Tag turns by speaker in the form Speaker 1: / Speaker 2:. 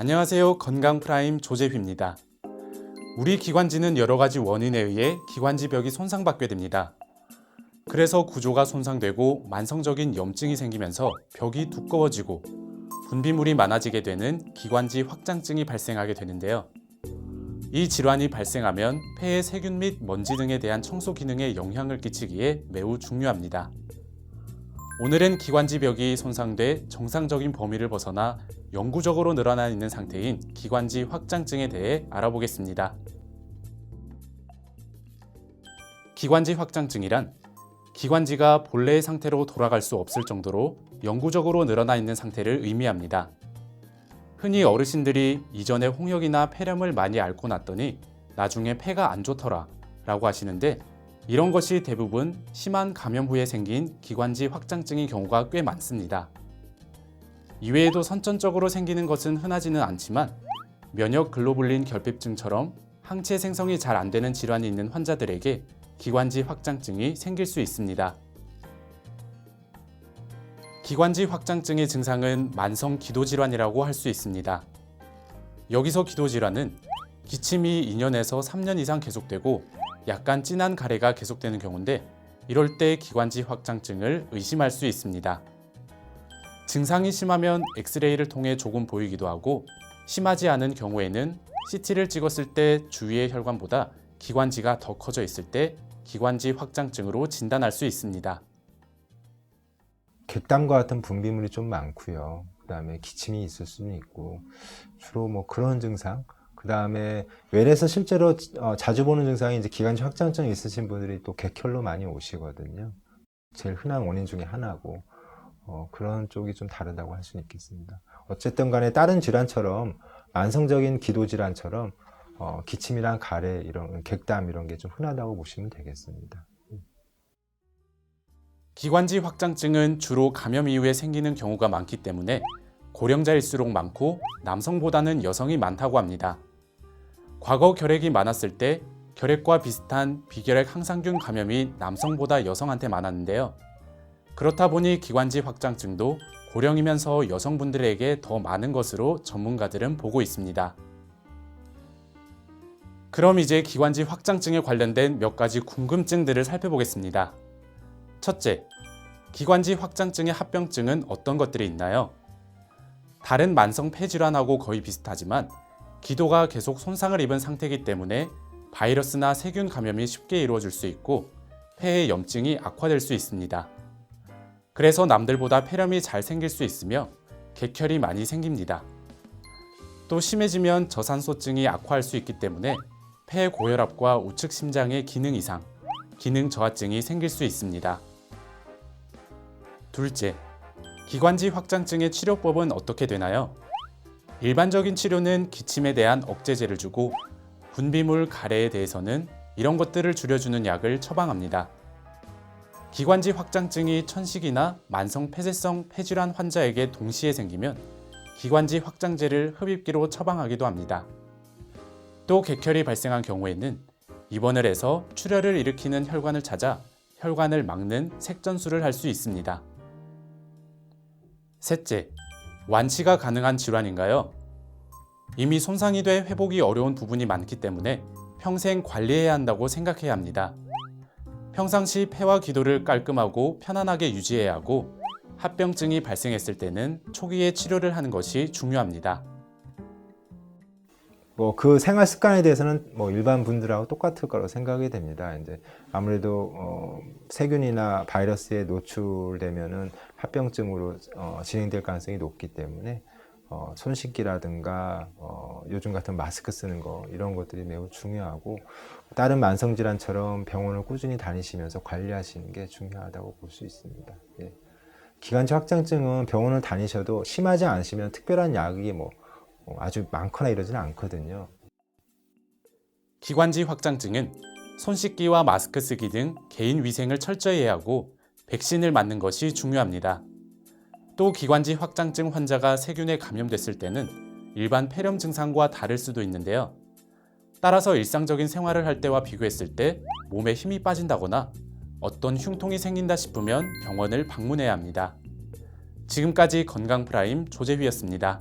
Speaker 1: 안녕하세요. 건강 프라임 조재휘입니다. 우리 기관지는 여러 가지 원인에 의해 기관지벽이 손상받게 됩니다. 그래서 구조가 손상되고 만성적인 염증이 생기면서 벽이 두꺼워지고 분비물이 많아지게 되는 기관지 확장증이 발생하게 되는데요. 이 질환이 발생하면 폐의 세균 및 먼지 등에 대한 청소 기능에 영향을 끼치기에 매우 중요합니다. 오늘은 기관지 벽이 손상돼 정상적인 범위를 벗어나 영구적으로 늘어나 있는 상태인 기관지 확장증에 대해 알아보겠습니다. 기관지 확장증이란 기관지가 본래의 상태로 돌아갈 수 없을 정도로 영구적으로 늘어나 있는 상태를 의미합니다. 흔히 어르신들이 이전에 홍역이나 폐렴을 많이 앓고 났더니 나중에 폐가 안 좋더라 라고 하시는데 이런 것이 대부분 심한 감염 후에 생긴 기관지 확장증인 경우가 꽤 많습니다. 이외에도 선천적으로 생기는 것은 흔하지는 않지만 면역 글로불린 결핍증처럼 항체 생성이 잘 안 되는 질환이 있는 환자들에게 기관지 확장증이 생길 수 있습니다. 기관지 확장증의 증상은 만성 기도질환이라고 할 수 있습니다. 여기서 기도질환은 기침이 2년에서 3년 이상 계속되고 약간 진한 가래가 계속되는 경우인데 이럴 때 기관지 확장증을 의심할 수 있습니다. 증상이 심하면 엑스레이를 통해 조금 보이기도 하고 심하지 않은 경우에는 CT를 찍었을 때 주위의 혈관보다 기관지가 더 커져 있을 때 기관지 확장증으로 진단할 수 있습니다.
Speaker 2: 객담과 같은 분비물이 좀 많고요. 그다음에 기침이 있을 수는 있고 주로 뭐 그런 증상. 그 다음에 외래에서 실제로 어, 자주 보는 증상이 이제 기관지 확장증 있으신 분들이 또 객혈로 많이 오시거든요. 제일 흔한 원인 중에 하나고 어, 그런 쪽이 좀 다르다고 할 수는 있겠습니다. 어쨌든 간에 다른 질환처럼 만성적인 기도 질환처럼 어, 기침이랑 가래 이런 객담 이런 게 좀 흔하다고 보시면 되겠습니다.
Speaker 1: 기관지 확장증은 주로 감염 이후에 생기는 경우가 많기 때문에 고령자일수록 많고 남성보다는 여성이 많다고 합니다. 과거 결핵이 많았을 때 결핵과 비슷한 비결핵 항상균 감염이 남성보다 여성한테 많았는데요. 그렇다 보니 기관지 확장증도 고령이면서 여성분들에게 더 많은 것으로 전문가들은 보고 있습니다. 그럼 이제 기관지 확장증에 관련된 몇 가지 궁금증들을 살펴보겠습니다. 첫째, 기관지 확장증의 합병증은 어떤 것들이 있나요? 다른 만성 폐질환하고 거의 비슷하지만 기도가 계속 손상을 입은 상태이기 때문에 바이러스나 세균 감염이 쉽게 이루어질 수 있고 폐의 염증이 악화될 수 있습니다. 그래서 남들보다 폐렴이 잘 생길 수 있으며 객혈이 많이 생깁니다. 또 심해지면 저산소증이 악화할 수 있기 때문에 폐 고혈압과 우측 심장의 기능 이상, 기능 저하증이 생길 수 있습니다. 둘째, 기관지 확장증의 치료법은 어떻게 되나요? 일반적인 치료는 기침에 대한 억제제를 주고 분비물 가래에 대해서는 이런 것들을 줄여주는 약을 처방합니다. 기관지 확장증이 천식이나 만성 폐쇄성 폐질환 환자에게 동시에 생기면 기관지 확장제를 흡입기로 처방하기도 합니다. 또 객혈이 발생한 경우에는 입원을 해서 출혈을 일으키는 혈관을 찾아 혈관을 막는 색전술을 할 수 있습니다. 셋째, 완치가 가능한 질환인가요? 이미 손상이 돼 회복이 어려운 부분이 많기 때문에 평생 관리해야 한다고 생각해야 합니다. 평상시 폐와 기도를 깔끔하고 편안하게 유지해야 하고 합병증이 발생했을 때는 초기에 치료를 하는 것이 중요합니다.
Speaker 2: 뭐 그 생활 습관에 대해서는 뭐 일반 분들하고 똑같을 거라고 생각이 됩니다. 이제 아무래도 어, 세균이나 바이러스에 노출되면은 합병증으로 어, 진행될 가능성이 높기 때문에 어, 손 씻기라든가 어, 요즘 같은 마스크 쓰는 거 이런 것들이 매우 중요하고 다른 만성 질환처럼 병원을 꾸준히 다니시면서 관리하시는 게 중요하다고 볼 수 있습니다. 예. 기관지 확장증은 병원을 다니셔도 심하지 않으시면 특별한 약이 뭐 어, 아주 많거나 이러지는 않거든요.
Speaker 1: 기관지 확장증은 손 씻기와 마스크 쓰기 등 개인 위생을 철저히 해야 하고 백신을 맞는 것이 중요합니다. 또 기관지 확장증 환자가 세균에 감염됐을 때는 일반 폐렴 증상과 다를 수도 있는데요. 따라서 일상적인 생활을 할 때와 비교했을 때 몸에 힘이 빠진다거나 어떤 흉통이 생긴다 싶으면 병원을 방문해야 합니다. 지금까지 건강 프라임 조재휘였습니다.